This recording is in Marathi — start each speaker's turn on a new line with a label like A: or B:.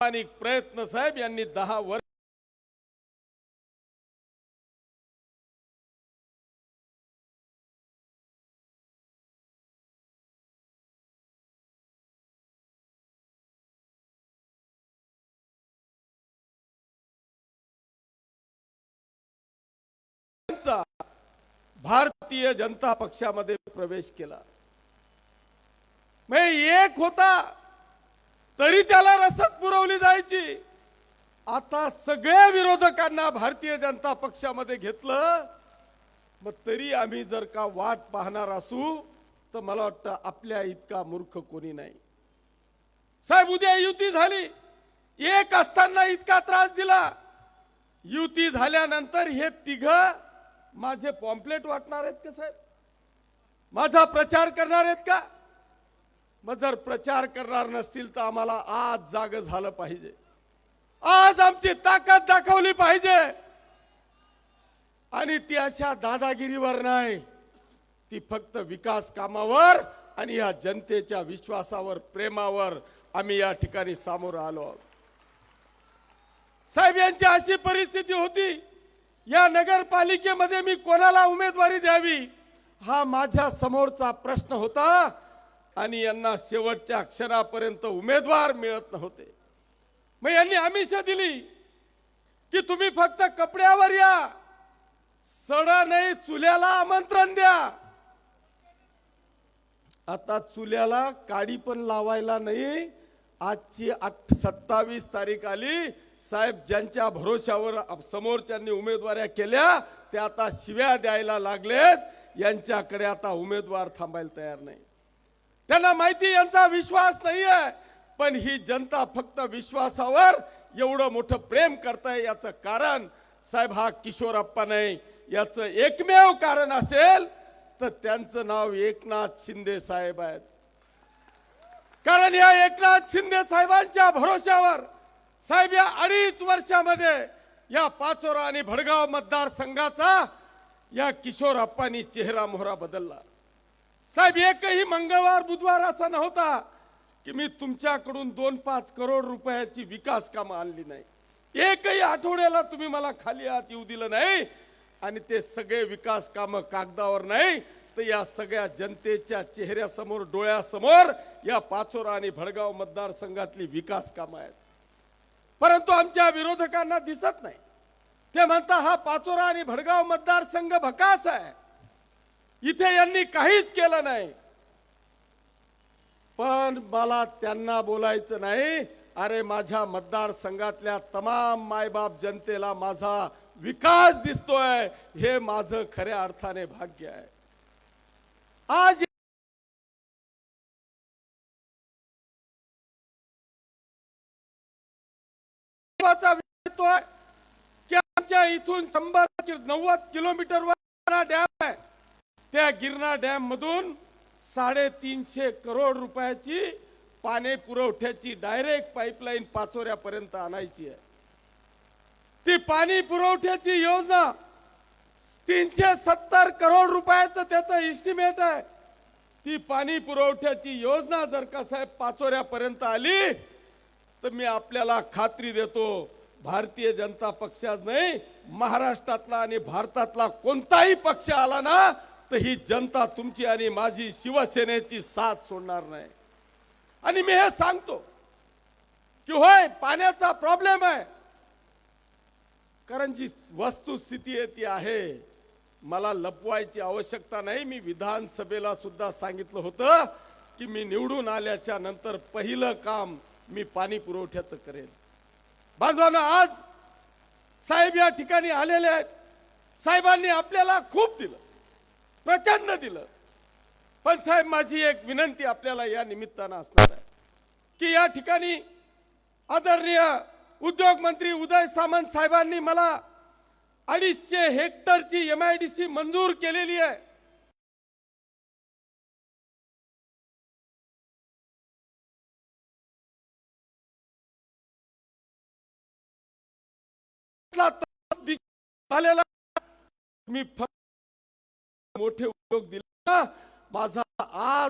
A: प्रामाणिक प्रयत्न साहेब यांनी दहा वर्ष भारतीय जनता पक्षामध्ये प्रवेश केला. म्हणजे एक होता. तरी त्याला रसद पुरवली जायची. आता सगळ्या विरोधकांना भारतीय जनता पक्षामध्ये घेतलं. मग तरी आम्ही जर का वाट पाहणार असू तर मला वाटतं आपल्या इतका मूर्ख कोणी नाही. साहेब उद्या युती झाली. एक असताना इतका त्रास दिला. युती झाल्यानंतर हे तिघ माझे पॉम्पलेट वाटणार आहेत का साहेब? माझा प्रचार करणार आहेत का? मग जर प्रचार करणार नसतील तर आम्हाला आज जाग झालं पाहिजे. आज आमची ताकद दाखवली पाहिजे. आणि ती अशा दादागिरीवर नाही. ती फक्त विकास कामावर आणि या जनतेच्या विश्वासावर प्रेमावर आम्ही या ठिकाणी सामोरं आलो आहोत. साहेब यांची अशी परिस्थिती होती या नगरपालिकेमध्ये मी कोणाला उमेदवारी द्यावी हा माझ्या समोरचा प्रश्न होता. आणि यांना शेवटच्या अक्षरापर्यंत उमेदवार मिळत नव्हते. मग यांनी आमिषा दिली की तुम्ही फक्त कपड्यावर या. सडा नाही चुल्याला आमंत्रण द्या. आता चुल्याला काडी पण लावायला नाही. आजची आठ सत्तावीस तारीख आली. साहेब ज्यांच्या भरोश्यावर समोरच्यांनी उमेदवाऱ्या केल्या त्या आता शिव्या द्यायला लागलेत. यांच्याकडे आता उमेदवार थांबायला तयार नाही. त्यांना माहिती यांचा विश्वास नाहीये. पण ही जनता फक्त विश्वासावर एवढं मोठं प्रेम करताय याचं कारण साहेब हा किशोरप्पा नाही. याचं एकमेव कारण असेल तर त्यांचं नाव एकनाथ शिंदे साहेब आहेत. कारण या एकनाथ शिंदे साहेबांच्या भरोश्यावर साहेब या अडीच वर्षामध्ये या पाचोरा आणि भडगाव मतदारसंघाचा या किशोरप्पानी चेहरा मोहरा बदलला. साहेब एकही मंगळवार बुधवार असा नव्हता की मी तुमच्याकडून दोन पाच करोड रुपयाची विकास कामं आणली नाही. एकही आठवड्याला तुम्ही मला खाली हात येऊ दिलं नाही आणि ते सगळे विकास कामं कागदावर नाही तर या सगळ्या जनतेच्या चेहऱ्यासमोर डोळ्यासमोर या पाचोरा आणि भडगाव मतदारसंघातली विकास कामं आहेत. परंतु आमच्या विरोधकांना दिसत नाही. ते म्हणता हा पाचोरा आणि भडगाव मतदारसंघ भकास आहे. इथे यांनी काहीच केलं नाही. पण मला त्यांना बोलायचं नाही. अरे माझ्या मतदारसंघातल्या तमाम मायबाप जनतेला माझा विकास दिसतोय. हे माझं खऱ्या अर्थाने भाग्य आहे. आज की आमच्या इथून शंभर नव्वद किलोमीटर वर डॅम आहे. त्या गिरणा डॅम मधून साडेतीनशे करोड रुपयाची पाणी पुरवठ्याची डायरेक्ट पाईपलाईन पाचोऱ्यापर्यंत आणायची आहे. ती पाणी पुरवठ्याची योजना तीनशे सत्तर करोड रुपयाचं त्याचं इस्टिमेट आहे. ती पाणी पुरवठ्याची योजना जर का साहेब पाचोऱ्यापर्यंत आली तर मी आपल्याला खात्री देतो भारतीय जनता पक्षात नाही महाराष्ट्रातला आणि भारतातला कोणताही पक्ष आला ना तर ही जनता तुमची आणि माझी शिवसेनेची साथ सोडणार नाही. आणि मी हे सांगतो की होय पाण्याचा प्रॉब्लेम आहे. कारण जी वस्तुस्थिती आहे ती आहे. मला लपवायची आवश्यकता नाही. मी विधानसभेला सुद्धा सांगितलं होतं की मी निवडून आल्याच्यानंतर पहिलं काम मी पाणी पुरवठ्याचं करेन. बांधवांना आज साहेब या ठिकाणी आलेले आहेत. साहेबांनी आपल्याला खूप दिलं. प्रचंड दिलं. पण साहेब माझी एक विनंती आपल्याला या निमित्तानं असणार आहे की या ठिकाणी आदरणीय उद्योग मंत्री उदय सामंत साहेबांनी मला अडीचशे हेक्टरची एम आय डी सी मंजूर केलेली आहे. झालेला मी फक्त मोठे उद्योग दिले. ना माझा आज